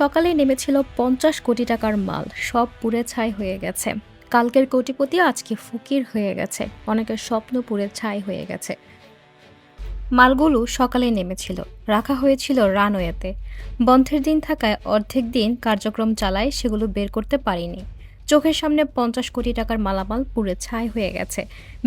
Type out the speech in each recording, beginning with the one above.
সকালেই নেমেছিল পঞ্চাশ কোটি টাকার মাল, সব পুড়ে ছাই হয়ে গেছে। কালকের কোটিপতি আজকে ফকির হয়ে গেছে, অনেকের স্বপ্ন পুড়ে ছাই হয়ে গেছে। মালগুলো সকালে নেমেছিল, রাখা হয়েছিল রানওয়েতে। বন্ধের দিন থাকায় অর্ধেক দিন কার্যক্রম চালায় সেগুলো বের করতে পারিনি। চোখের সামনে পঞ্চাশ কোটি টাকার মালামাল পুড়ে ছাই হয়ে গেছে।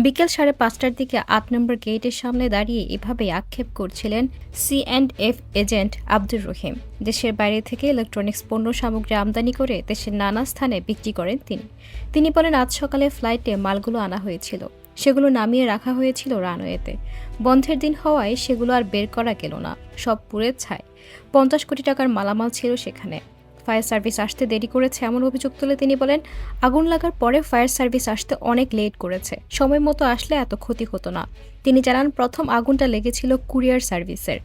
বিকেল সাড়ে পাঁচটার দিকে আট নম্বর গেটের সামনে দাঁড়িয়ে এভাবে আক্ষেপ করছিলেন C and F agent Abdur Rahim. দেশের বাইরে থেকে ইলেকট্রনিক্স পণ্য সামগ্রী আমদানি করে দেশের নানা স্থানে বিক্রি করেন তিনি। তিনি বলেন, আজ সকালে ফ্লাইটে মালগুলো আনা হয়েছিল। সেগুলো নামিয়ে রাখা হয়েছিল রানওয়েতে। বন্ধের দিন হওয়ায় সেগুলো আর বের করা গেল না। সব পুড়ে ছায় পঞ্চাশ কোটি টাকার মালামাল ছিল সেখানে। ফায়ার সার্ভিস আসতে দেরি করেছে এমন অভিযোগ তুলে তিনি বলেন, আগুন লাগার পরে ফায়ার সার্ভিস আসতে অনেক লেট করেছে। সময় মতো আসলে এত ক্ষতি হতো না। তিনি জানান, প্রথম আগুনটা লেগেছিল কুরিয়ার সার্ভিসের।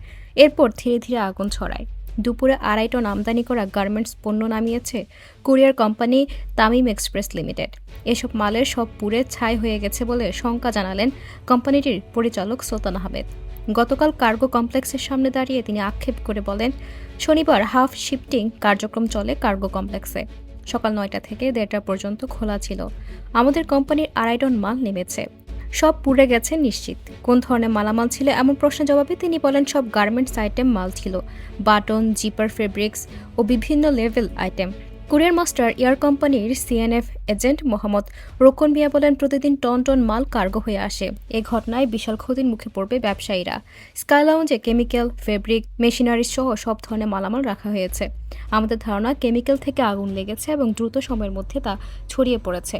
এরপর ধীরে ধীরে আগুন ছড়ায়। দুপুরে আড়াই টন আমদানি করা গার্মেন্টস পণ্য নামিয়েছে courier company Tamim express limited. এসব মালের সব পুড়ে ছাই হয়ে গেছে বলে শঙ্কা জানালেন কোম্পানিটির পরিচালক সুলতান আহমেদ। গতকাল কার্গো কমপ্লেক্সের সামনে দাঁড়িয়ে তিনি আক্ষেপ করে বলেন, শনিবার হাফ শিফটিং কার্যক্রম চলে কার্গো কমপ্লেক্সে। সকাল নয়টা থেকে দেড়টা পর্যন্ত খোলা ছিল। আমাদের কোম্পানির আড়াই টন মাল নেমেছে। সব পুড়ে গেছে নিশ্চিত। কোন ধরনের মালামাল ছিল এমন প্রশ্নের জবাবে তিনি বলেন, সব গার্মেন্টস আইটেম মাল ছিল। বাটন, জিপার, ফেব্রিক্স ও বিভিন্ন level item. Courier master air কোম্পানির সিএনএফ এজেন্ট মোহাম্মদ রোকন মিয়া বলেন, প্রতিদিন টন টন মাল কার্গো হয়ে আসে। এ ঘটনায় বিশাল ক্ষতির মুখে পড়বে ব্যবসায়ীরা। স্কাই লাউঞ্জে কেমিক্যাল, ফেব্রিক, মেশিনারি সহ সব ধরনের মালামাল রাখা হয়েছে। আমাদের ধারণা, কেমিক্যাল থেকে আগুন লেগেছে এবং দ্রুত সময়ের মধ্যে তা ছড়িয়ে পড়েছে।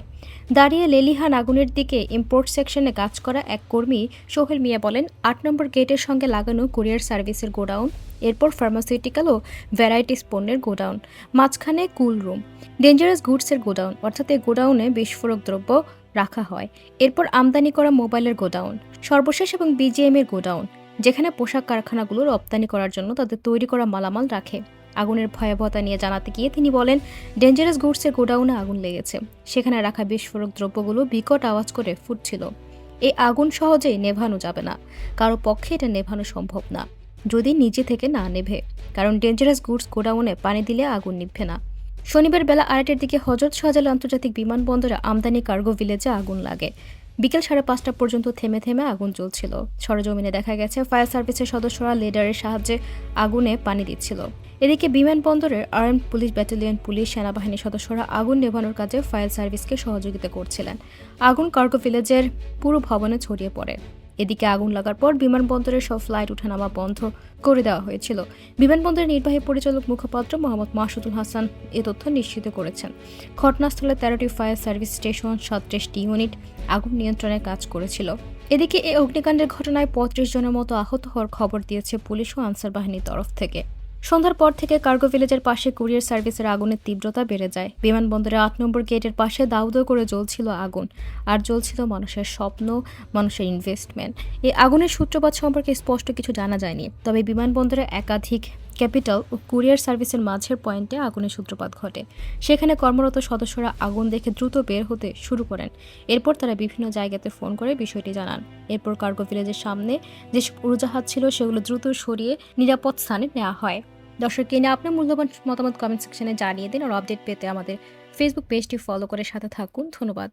দাঁড়িয়ে লেলিহান আগুনের দিকে ইম্পোর্ট সেকশনে কাজ করা এক কর্মী সোহেল মিয়া বলেন, আট নম্বর গেটের সঙ্গে লাগানো কুরিয়ার সার্ভিসের গোডাউন এরপর ফার্মাসিউটিক্যাল ও ভ্যারাইটিস পণ্যের গোডাউন, মাঝখানে কুল রুম ডেঞ্জারাস গুডসের গোডাউন, অর্থাৎ এই গোডাউনে বিস্ফোরক দ্রব্য রাখা হয়। এরপর আমদানি করা মোবাইলের গোডাউন, সর্বশেষ এবং বিজিএম এর গোডাউন, যেখানে পোশাক কারখানাগুলো রপ্তানি করার জন্য তাদের তৈরি করা মালামাল রাখে। আগুনের ভয়াবহতা নিয়ে জানাতে গিয়ে তিনি বলেন ডেঞ্জারাস গুডসের গোডাউনে আগুন লেগেছে। সেখানে রাখা বিস্ফোরক দ্রব্যগুলো বিকট আওয়াজ করে ফুটছিল। এই আগুন সহজেই নেভানো যাবে না। কারও পক্ষে এটা নেভানো সম্ভব না। যদি নিজে থেকে না নেভে, কারণ ডেঞ্জারাস গুডস গোডাউনে পানি দিলে আগুন নিভবে না। শনিবার বেলা আড়াইটার দিকে হজরত শাহজাল আন্তর্জাতিক বিমানবন্দরে আমদানি কার্গো ভিলেজে আগুন লাগে। বিকেল সাড়ে পাঁচটা পর্যন্ত থেমে থেমে আগুন জ্বলছিল। সরজমিনে দেখা গেছে, ফায়ার সার্ভিসের সদস্যরা লেডারের সাহায্যে আগুনে পানি দিচ্ছিল। এদিকে বিমানবন্দরের আর্ম পুলিশ ব্যাটালিয়ন পুলিশ সেনাবাহিনীর সদস্যরা আগুন নেভানোর কাজে ফায়ার সার্ভিসকে সহযোগিতা করছিলেন। আগুন কার্গো ভিলেজের পুরো ভবনে ছড়িয়ে পড়ে। এদিকে আগুন লাগার পর বিমানবন্দরের সব ফ্লাইট ওঠানামা বন্ধ করে দেওয়া হয়েছিল। বিমানবন্দরের নির্বাহী পরিচালক মুখপাত্র মোহাম্মদ মাসুদুল হাসান এ তথ্য নিশ্চিত করেছেন। ঘটনাস্থলে তেরোটি ফায়ার সার্ভিস স্টেশন, সাতত্রিশটি ইউনিট আগুন নিয়ন্ত্রণের কাজ করেছিল। এদিকে এই অগ্নিকাণ্ডের ঘটনায় পঁয়ত্রিশ জনের মতো আহত হওয়ার খবর দিয়েছে পুলিশ ও আনসার বাহিনীর তরফ থেকে। সন্ধ্যার পর থেকে কার্গো ভিলেজের পাশে কুরিয়ার সার্ভিসের আগুনের তীব্রতা বেড়ে যায়। বিমানবন্দরে আট নম্বর গেটের পাশে দাউ দাউ করে জ্বলছিল আগুন, আর জ্বলছিল মানুষের স্বপ্ন, মানুষের ইনভেস্টমেন্ট এই আগুনের সূত্রপাত সম্পর্কে স্পষ্ট কিছু জানা যায়নি, তবে বিমানবন্দরে একাধিক ক্যাপিটাল ও কুরিয়ার সার্ভিসের মাঝের পয়েন্টে আগুনের সূত্রপাত ঘটে। সেখানে কর্মরত সদস্যরা আগুন দেখে দ্রুত বের হতে শুরু করেন। এরপর তারা বিভিন্ন জায়গাতে ফোন করে বিষয়টি জানান। এরপর কার্গো ভিলেজের সামনে যেসব উড়োজাহাজ ছিল, সেগুলো দ্রুত সরিয়ে নিরাপদ স্থানে নেওয়া হয়। দর্শক কিনে আপনার মূল্যবান মতামত কমেন্ট সেকশনে জানিয়ে দিন। আর আপডেট পেতে আমাদের ফেসবুক পেজটি ফলো করে সাথে থাকুন। ধন্যবাদ।